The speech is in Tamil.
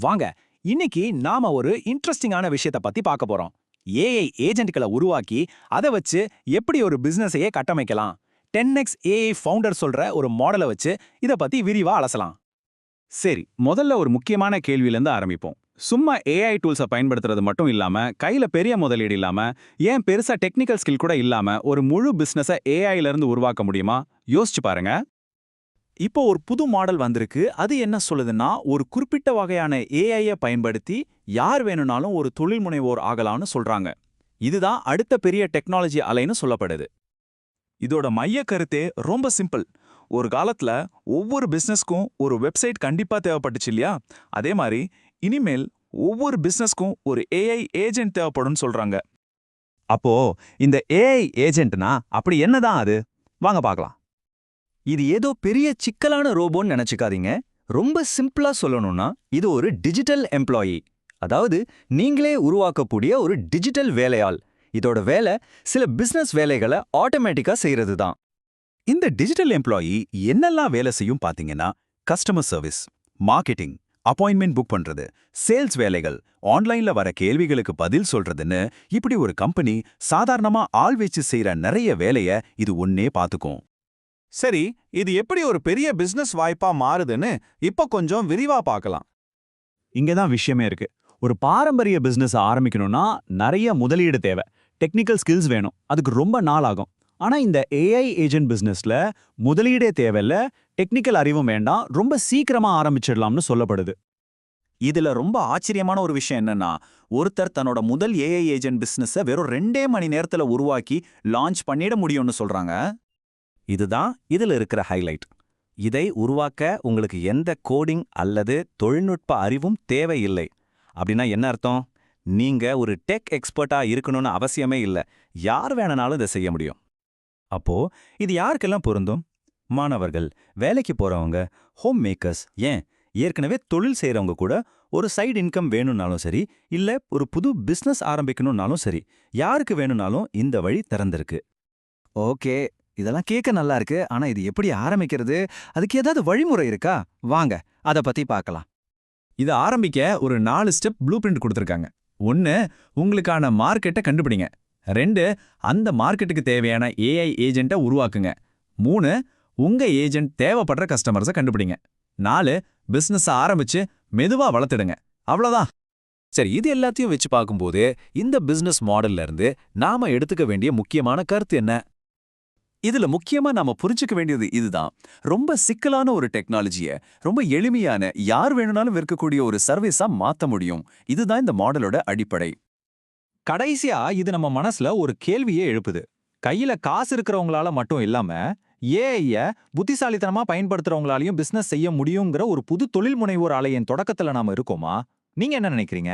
வாங்க இன்னைக்கு நாம ஒரு இன்ட்ரெஸ்டிங்கான விஷயத்த பத்தி பார்க்க போறோம். ஏஐ ஏஜென்ட்களை உருவாக்கி அதை வச்சு எப்படி ஒரு பிசினஸையே கட்டமைக்கலாம். டென் எக்ஸ் ஏஐ ஃபவுண்டர் சொல்ற ஒரு மாடலை வச்சு இத பத்தி விரிவா அலசலாம். சரி முதல்ல ஒரு முக்கியமான கேள்வியிலேருந்து ஆரம்பிப்போம். சும்மா ஏஐ டூல்ஸை பயன்படுத்துறது மட்டும் இல்லாம கையில் பெரிய முதலீடு இல்லாம ஏன் பெருசா டெக்னிக்கல் ஸ்கில் கூட இல்லாம ஒரு முழு பிஸ்னஸை ஏஐல இருந்து உருவாக்க முடியுமா? யோசிச்சு பாருங்க. இப்போ ஒரு புது மாடல் வந்திருக்கு. அது என்ன சொல்லுதுன்னா ஒரு குறிப்பிட்ட வகையான ஏஐயை பயன்படுத்தி யார் வேணும்னாலும் ஒரு தொழில் முனைவோர் ஆகலாம்னு சொல்றாங்க. இதுதான் அடுத்த பெரிய டெக்னாலஜி அலைன்னு சொல்லப்படுது. இதோட மைய கருத்தே ரொம்ப சிம்பிள் ஒரு காலத்துல ஒவ்வொரு பிசினஸ்க்கும் ஒரு வெப்சைட் கண்டிப்பா தேவைப்பட்டுச்சு இல்லையா? அதே மாதிரி இனிமேல் ஒவ்வொரு பிசினஸ்க்கும் ஒரு ஏஐ ஏஜென்ட் தேவைப்படும்னு சொல்றாங்க. அப்போ இந்த ஏஐ ஏஜென்ட்னா அப்படி என்னதான் அது? வாங்க பார்க்கலாம். இது ஏதோ பெரிய சிக்கலான ரோபோன்னு நினைச்சுக்காதீங்க. ரொம்ப சிம்பிளா சொல்லணும்னா இது ஒரு டிஜிட்டல் எம்ப்ளாயி. அதாவது நீங்களே உருவாக்கக்கூடிய ஒரு டிஜிட்டல் வேலையாள். இதோட வேலை சில பிசினஸ் வேலைகளை ஆட்டோமேட்டிக்கா செய்யறது தான் இந்த டிஜிட்டல் எம்ப்ளாயி என்னெல்லாம் வேலை செய்யும் பாத்தீங்கன்னா customer service marketing appointment book பண்றது சேல்ஸ் வேலைகள் ஆன்லைன்ல வர கேள்விகளுக்கு பதில் சொல்றதுன்னு இப்படி ஒரு கம்பெனி சாதாரணமா ஆள் வச்சு செய்யற நிறைய வேலைய இது ஒன்னே பாத்துக்கும். சரி இது எப்படி ஒரு பெரிய பிசினஸ் வாய்ப்பா மாறுதுன்னு இப்போ கொஞ்சம் விரிவா பார்க்கலாம். இங்க தான் விஷயமே இருக்கு. ஒரு பாரம்பரிய பிசினஸ் ஆரம்பிக்கணும்னா நிறைய முதலீடு தேவை. டெக்னிக்கல் ஸ்கில்ஸ் வேணும். அதுக்கு ரொம்ப நாள் ஆகும். ஆனா இந்த ஏஐ ஏஜென்ட் பிசினஸ்ல முதலீடே தேவையில்ல டெக்னிக்கல் அறிவும் வேண்டாம் ரொம்ப சீக்கிரமா ஆரம்பிச்சிடலாம்னு சொல்லப்படுது. இதுல ரொம்ப ஆச்சரியமான ஒரு விஷயம் என்னன்னா ஒருத்தர் தன்னோட முதல் ஏஐ ஏஜென்ட் பிசினஸ வெறும் ரெண்டே மணி நேரத்துல உருவாக்கி லான்ச் பண்ணிட முடியும்னு சொல்றாங்க. இதுதான் இதுல இருக்கிற ஹைலைட் இதை உருவாக்க உங்களுக்கு எந்த கோடிங் அல்லது தொழில்நுட்ப அறிவும் தேவையில்லை. அப்படின்னா என்ன அர்த்தம்? நீங்க ஒரு டெக் எக்ஸ்பர்ட்டா இருக்கணும்னு அவசியமே இல்ல. யார் வேணும்னாலும் இதை செய்ய முடியும். அப்போ இது யாருக்கெல்லாம் பொருந்தும்? மாணவர்கள் வேலைக்கு போறவங்க ஹோம் மேக்கர்ஸ் ஏன்? ஏற்கனவே தொழில் செய்கிறவங்க கூட ஒரு சைடு இன்கம் வேணும்னாலும் சரி இல்ல ஒரு புது பிசினஸ் ஆரம்பிக்கணும்னாலும் சரி யாருக்கு வேணும்னாலும் இந்த வழி திறந்திருக்கு. ஓகே. இதெல்லாம் கேட்க நல்லா இருக்கு. ஆனா இது எப்படி ஆரம்பிக்கிறது? அதுக்கு ஏதாவது வழிமுறை இருக்கா? வாங்க அத பத்தி பார்க்கலாம் இதை ஆரம்பிக்க ஒரு நாலு ஸ்டெப் ப்ளூ பிரிண்ட் கொடுத்துருக்காங்க. ஒன்று உங்களுக்கான மார்க்கெட்டை கண்டுபிடிங்க. ரெண்டு அந்த மார்க்கெட்டுக்கு தேவையான ஏஐ ஏஜெண்ட்டை உருவாக்குங்க. மூணு உங்க ஏஜென்ட் தேவைப்படுற கஸ்டமர்ஸை கண்டுபிடிங்க. நாலு பிஸ்னஸை ஆரம்பிச்சு மெதுவா வளர்த்துடுங்க. அவ்வளோதான் சரி இது எல்லாத்தையும் வச்சு பார்க்கும்போது இந்த பிசினஸ் மாடல்ல இருந்து நாம எடுத்துக்க வேண்டிய முக்கியமான கருத்து என்ன? இதுல முக்கியமா நாம புரிஞ்சுக்க வேண்டியது இதுதான். ரொம்ப சிக்கலான ஒரு டெக்னாலஜிய ரொம்ப எளிமையான யார் வேணும்னாலும் விற்கக்கூடிய ஒரு சர்வீஸா மாத்த முடியும். இதுதான் இந்த மாடலோட அடிப்படை. கடைசியா இது நம்ம மனசுல ஒரு கேள்வியே எழுப்புது. கையில காசு இருக்கிறவங்களால மட்டும் இல்லாம ஏஐய புத்திசாலித்தனமா பயன்படுத்துறவங்களாலையும் பிசினஸ் செய்ய முடியுங்கிற ஒரு புது தொழில் முனைவோர் ஆலையின் தொடக்கத்துல நாம இருக்கோமா? நீங்க என்ன நினைக்கிறீங்க?